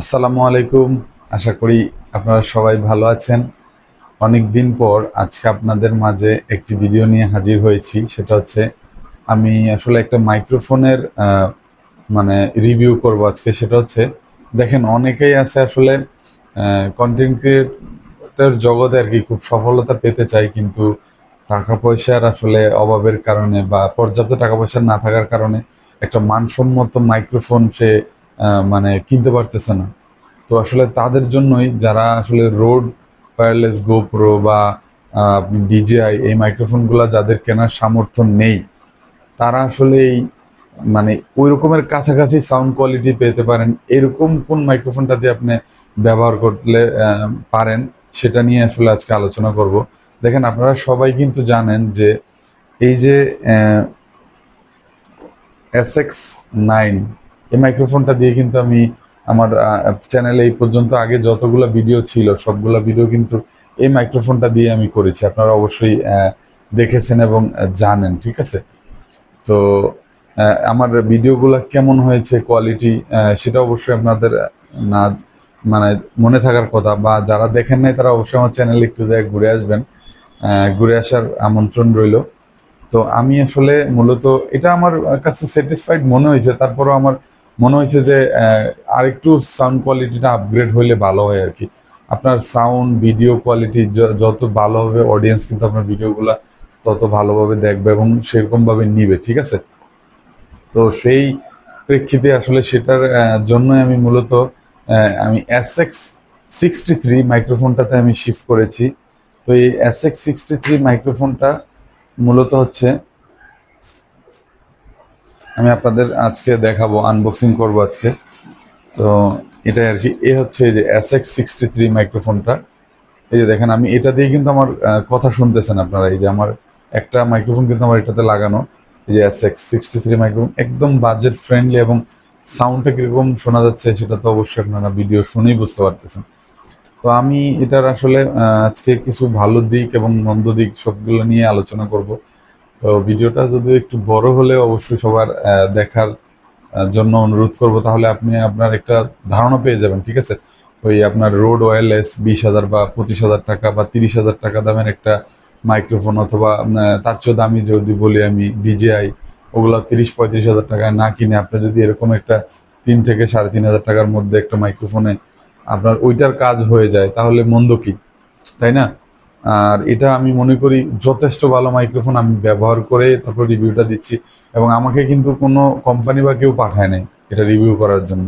আসসালামু আলাইকুম। আশা করি আপনারা সবাই ভালো আছেন। অনেক দিন পর আজকে আপনাদের মাঝে একটি ভিডিও নিয়ে হাজির হয়েছি। সেটা হচ্ছে আমি আসলে একটা মাইক্রোফোনের মানে রিভিউ করব আজকে। সেটা হচ্ছে, দেখেন অনেকেই আছে আসলে কন্টেন্ট ক্রিয়েটর জগতে আর কি খুব সফলতা পেতে চায়, কিন্তু টাকা পয়সার আসলে অভাবের কারণে বা পর্যাপ্ত টাকা পয়সা না থাকার কারণে একটা মানসম্মত মাইক্রোফোন সে মানে কিনতে পারতেছে না। তো আসলে তাদের জন্যই যারা আসলে রোড ওয়্যারলেস গোপ্রো বা ডিজিআই এই মাইক্রোফোনগুলো যাদের কেনার সামর্থ্য নেই, তারা আসলে এই মানে ওই রকমের কাছাকাছি সাউন্ড কোয়ালিটি পেতে পারেন। এরকম কোন মাইক্রোফোনটা দিয়ে আপনি ব্যবহার করলে পারেন, সেটা নিয়ে আসলে আজকে আলোচনা করব। দেখেন, আপনারা সবাই কিন্তু জানেন যে এই যে এস এক্স নাইন এই মাইক্রোফোনটা দিয়ে কিন্তু আমি আমার চ্যানেলে এই পর্যন্ত আগে যতগুলো ভিডিও ছিল, সবগুলো ভিডিও কিন্তু এই মাইক্রোফোনটা দিয়ে আমি করেছি। আপনারা অবশ্যই দেখেছেন এবং জানেন, ঠিক আছে? তো আমার ভিডিওগুলো কেমন হয়েছে কোয়ালিটি সেটা অবশ্যই আপনাদের না মানে মনে থাকার কথা বা যারা দেখেন নাই, তারা অবশ্যই আমার চ্যানেলে একটু জায়গায় ঘুরে আসবেন। ঘুরে আসার আমন্ত্রণ রইল। তো আমি আসলে মূলত, এটা আমার কাছে স্যাটিসফাইড মনে হয়েছে, তারপরও আমার মনে হয়েছে যে আরেকটু সাউন্ড কোয়ালিটিটা আপগ্রেড হইলে ভালো হয় আর কি। আপনার সাউন্ড ভিডিও কোয়ালিটি যত ভালো হবে অডিয়েন্স কিন্তু আপনার ভিডিওগুলো তত ভালোভাবে দেখবে এবং সেরকমভাবে নিবে ঠিক আছে? তো সেই প্রেক্ষিতে আসলে সেটার আহ, জন্যই আমি মূলত আমি এস এক্স সিক্সটি থ্রি মাইক্রোফোনটাতে আমি শিফট করেছি। তো এই এস এক্স সিক্সটি থ্রি মাইক্রোফোনটা মূলত হচ্ছে আমি আপনাদের আজকে দেখাবো আনবক্সিং করব আজকে। তো এটাই আর কি। এ হচ্ছে এই যে এস এক্স সিক্সটি থ্রি মাইক্রোফোনটা এই যে দেখেন, আমি এটা দিয়ে কিন্তু আমার কথা শুনতেছেন আপনারা। এই যে আমার একটা মাইক্রোফোন কিন্তু আমার এটাতে লাগানো। এই যে S X sixty three microphone একদম বাজেট ফ্রেন্ডলি এবং সাউন্ডটা কীরকম শোনা যাচ্ছে সেটা তো অবশ্যই আপনারা ভিডিও শুনেই বুঝতে পারতেছেন। তো আমি এটার আসলে আজকে কিছু ভালো দিক এবং মন্দ দিক সবগুলো নিয়ে আলোচনা করব। তো ভিডিওটা যদি একটু বড় হলে অবশ্যই সবার দেখার জন্য অনুরোধ করব। তাহলে আপনি আপনার একটা ধারণা পেয়ে যাবেন, ঠিক আছে? ওই আপনার রোড ওয়্যারলেস বিশ হাজার বা পঁচিশ হাজার টাকা বা তিরিশ হাজার টাকা দামের একটা মাইক্রোফোন অথবা তার চেয়েও দামি যদি বলি আমি ডিজেআই ওগুলো তিরিশ পঁয়ত্রিশ হাজার টাকায় না কিনে আপনি যদি এরকম একটা তিন থেকে সাড়ে তিন হাজার টাকার মধ্যে একটা মাইক্রোফোনে আপনার ওইটার কাজ হয়ে যায়, তাহলে মন্দ কি? তাই না? আর এটা আমি মনে করি যথেষ্ট ভালো মাইক্রোফোন আমি ব্যবহার করে তারপর রিভিউটা দিচ্ছি এবং আমাকে কিন্তু কোনো কোম্পানি বা কেউ পাঠায় নাই এটা রিভিউ করার জন্য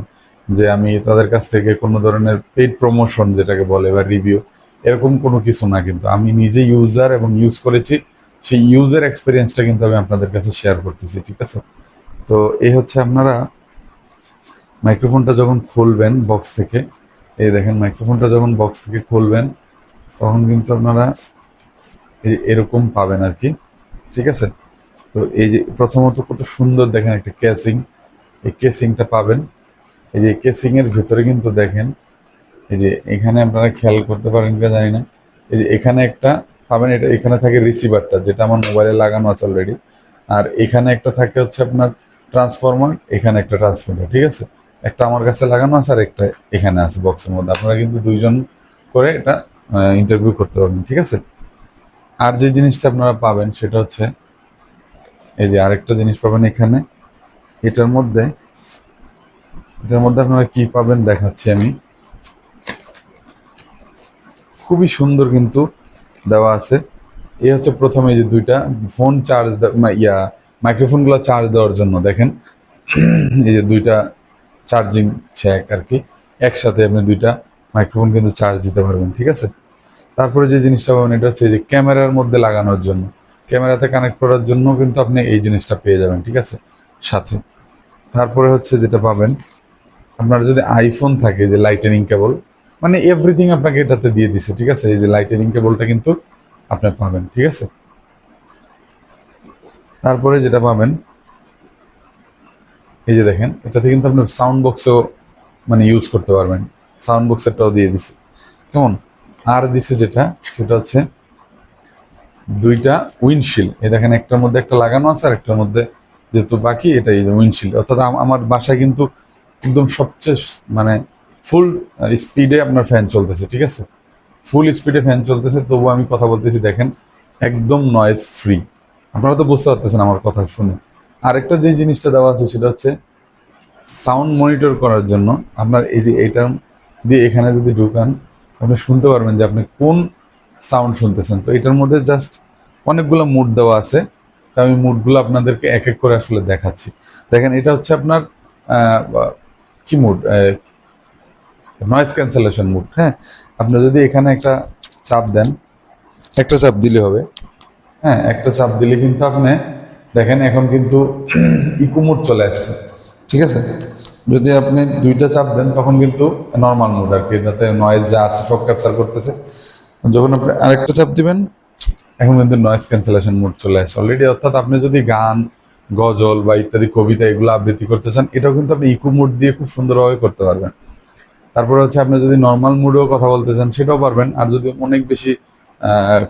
যে আমি তাদের কাছ থেকে কোনো ধরনের পেইড প্রমোশন যেটাকে বলে বা রিভিউ এরকম কোনো কিছু না কিন্তু আমি নিজে ইউজার এবং ইউজ করেছি, সেই ইউজার এক্সপিরিয়েন্সটা কিন্তু আমি আপনাদের কাছে শেয়ার করতেছি, ঠিক আছে? তো এই হচ্ছে আপনারা মাইক্রোফোনটা যখন খুলবেন বক্স থেকে, এই দেখেন মাইক্রোফোনটা যখন বক্স থেকে খুলবেন তখন কিন্তু আপনারা এরকম পাবেন আর কি। ঠিক আছে? তো এই যে প্রথমত কত সুন্দর দেখেন একটা কেসিং এই কেসিংটা পাবেন। এই যে কেসিং এর ভিতরে কিন্তু দেখেন, এই যে এখানে আপনারা খেয়াল করতে পারেন কিনা জানি না। এই যে এখানে একটা পাবেন, এটা এখানে থাকে রিসিভারটা যেটা আমার মোবাইলে লাগানো আছে অলরেডি আর এখানে একটা থাকে হচ্ছে আপনার ট্রান্সফরমার এখানে একটা ট্রান্সমিটার ঠিক আছে? একটা আমার কাছে লাগানো আছে আর একটা এখানে আছে বক্সের মধ্যে। আপনারা কিন্তু দুইজন করে এটা ইন্টারভিউ করতে পারবেন, ঠিক আছে? আর যে জিনিসটা আপনারা পাবেন সেটা হচ্ছে, এই যে আরেকটা জিনিস পাবেন এখানে, এটার মধ্যে এটার মধ্যে আপনারা কি পাবেন দেখাচ্ছি আমি। খুবই সুন্দর কিন্তু দেওয়া আছে। এই হচ্ছে প্রথমে যে দুইটা ফোন চার্জ ইয়া মাইক্রোফোনগুলো চার্জ দেওয়ার জন্য, দেখেন। এই যে দুইটা চার্জিং ছ্যাক আর কি, একসাথে আপনি দুইটা মাইক্রোফোন কিন্তু চার্জ দিতে পারবেন, ঠিক আছে? তারপরে যে জিনিসটা পাবেন, এটা হচ্ছে যে ক্যামেরার মধ্যে লাগানোর জন্য। ক্যামেরাতে কানেক্ট করার জন্য কিন্তু আপনি এই জিনিসটা পেয়ে যাবেন, ঠিক আছে? সাথে। তারপরে হচ্ছে যেটা পাবেন, আপনার যদি আইফোন থাকে, যে লাইটেনিং কেবল মানে এভরিথিং আপনাকে এটাতে দিয়ে দিছে, ঠিক আছে? এই যে লাইটেনিং কেবলটা কিন্তু আপনি পাবেন, ঠিক আছে? তারপরে যেটা পাবেন, এই যে দেখেন, এটাতে কিন্তু আপনি সাউন্ড বক্সও মানে ইউজ করতে পারবেন। সাউন্ড বক্সেরটাও দিয়ে দিছে। কেমন? আর দিছে যেটা, সেটা হচ্ছে দুইটা উইন্ডশিল্ড এই দেখেন, একটার মধ্যে একটা লাগানো আছে, আর একটার মধ্যে যেহেতু বাকি, এটা এই যে উইন্ডশিল্ড অর্থাৎ আমার বাসায় কিন্তু একদম সবচেয়ে মানে ফুল স্পিডে আপনার ফ্যান চলতেছে, ঠিক আছে? ফুল স্পিডে ফ্যান চলতেছে, তবু আমি কথা বলতেছি, দেখেন, একদম নয়েজ ফ্রি আপনারা তো বুঝতে পারতেছেন আমার কথা শুনে। আরেকটা যে জিনিসটা দেওয়া আছে, সেটা হচ্ছে সাউন্ড মনিটর করার জন্য আপনার এই যে এইটা দিয়ে এখানে যদি ঢুকান, আপনি শুনতে পারবেন যে আপনি কোন সাউন্ড শুনতেছেন। তো এটার মধ্যে জাস্ট অনেকগুলো মুড দেওয়া আছে। তো আমি মুডগুলো আপনাদেরকে এক এক করে আসলে দেখাচ্ছি। দেখেন, এটা হচ্ছে আপনার কি মুড নয়েজ ক্যান্সেলেশন মুড হ্যাঁ আপনি যদি এখানে একটা চাপ দেন, একটা চাপ দিলে হবে। হ্যাঁ একটা চাপ দিলে কিন্তু আপনি, দেখেন এখন কিন্তু ইকো মুড চলে আসছে। ঠিক আছে? যদি আপনি দুইটা চাপ দেন, তখন কিন্তু নর্মাল মুড আর কি, যাতে নয়েজ যা আছে সব ক্যাপচার করতেছে। যখন আপনি আরেকটা চাপ দিবেন, এখন কিন্তু নয়েজ ক্যান্সেলেশন মুড চলে আসে। অলরেডি অর্থাৎ আপনি যদি গান, গজল বা ইত্যাদি কবিতা এগুলো আবৃত্তি করতে চান, এটাও কিন্তু আপনি ইকো মুড দিয়ে খুব সুন্দরভাবে করতে পারবেন। তারপরে হচ্ছে আপনি যদি নর্মাল মুডেও কথা বলতে চান, সেটাও পারবেন। আর যদি অনেক বেশি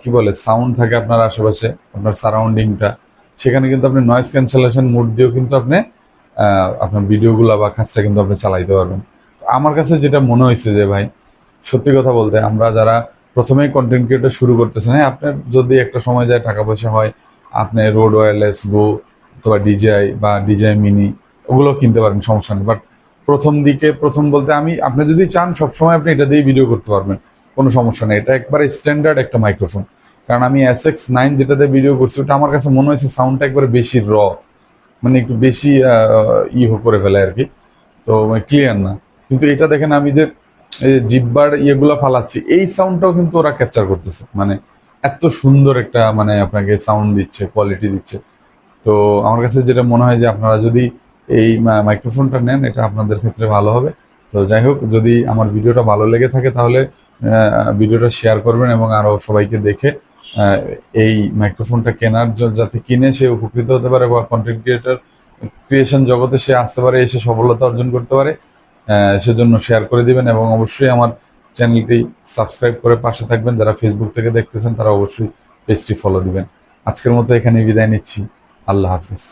কি বলে সাউন্ড থাকে আপনার আশেপাশে, আপনার সারাউন্ডিংটা সেখানে কিন্তু আপনি নয়েজ ক্যান্সেলেশন মুড দিয়েও কিন্তু আপনি আপনার ভিডিওগুলো বা কাজটা কিন্তু আপনি চালাইতে পারবেন। আমার কাছে যেটা মনে হয়েছে যে ভাই, সত্যি কথা বলতে আমরা যারা প্রথমেই কন্টেন্ট ক্রিয়েটর শুরু করতেছেন হ্যাঁ আপনার যদি একটা সময় যায় টাকা পয়সা হয়, আপনি রোড ওয়্যারলেস গো অথবা ডিজিআই বা ডিজিআই মিনি ওগুলো কিনতে পারেন, সমস্যা নেই। বাট প্রথম দিকে, প্রথম বলতে আমি, আপনি যদি চান, সবসময় আপনি এটা দিয়ে ভিডিও করতে পারবেন, কোনো সমস্যা নেই। এটা একবারে স্ট্যান্ডার্ড একটা মাইক্রোফোন কারণ আমি এস এক্স নাইন যেটাতে ভিডিও করছি, ওটা আমার কাছে মনে হয়েছে সাউন্ডটা একবারে বেশি র মানে একটু বেশি ই করে ফেলে আর কি। তো ক্লিয়ার না। কিন্তু এটা দেখেন আমি যে জিব্বার ইয়েগুলো ফালাচ্ছি, এই সাউন্ডটাও কিন্তু ওরা ক্যাপচার করতেছে। মানে এত সুন্দর একটা মানে আপনাকে সাউন্ড দিচ্ছে কোয়ালিটি দিচ্ছে। তো আমার কাছে যেটা মনে হয় যে আপনারা যদি এই মাইক্রোফোনটা নেন, এটা আপনাদের ক্ষেত্রে ভালো হবে। তো যাই হোক, যদি আমার ভিডিওটা ভালো লেগে থাকে তাহলে ভিডিওটা শেয়ার করবেন এবং আরও সবাইকে দেখে এই মাইক্রোফোনটা কেনার জন্য যাতে কিনে সে উপকৃত হতে পারে বা কন্টেন্ট ক্রিয়েটার ক্রিয়েশন জগতে সে আসতে পারে, এসে সফলতা অর্জন করতে পারে সেজন্য শেয়ার করে দিবেন এবং অবশ্যই আমার চ্যানেলটি সাবস্ক্রাইব করে পাশে থাকবেন। যারা ফেসবুক থেকে দেখতেছেন, তারা অবশ্যই পেজটি ফলো দিবেন। আজকের মতো এখানে বিদায় নিচ্ছি। আল্লাহ হাফিজ।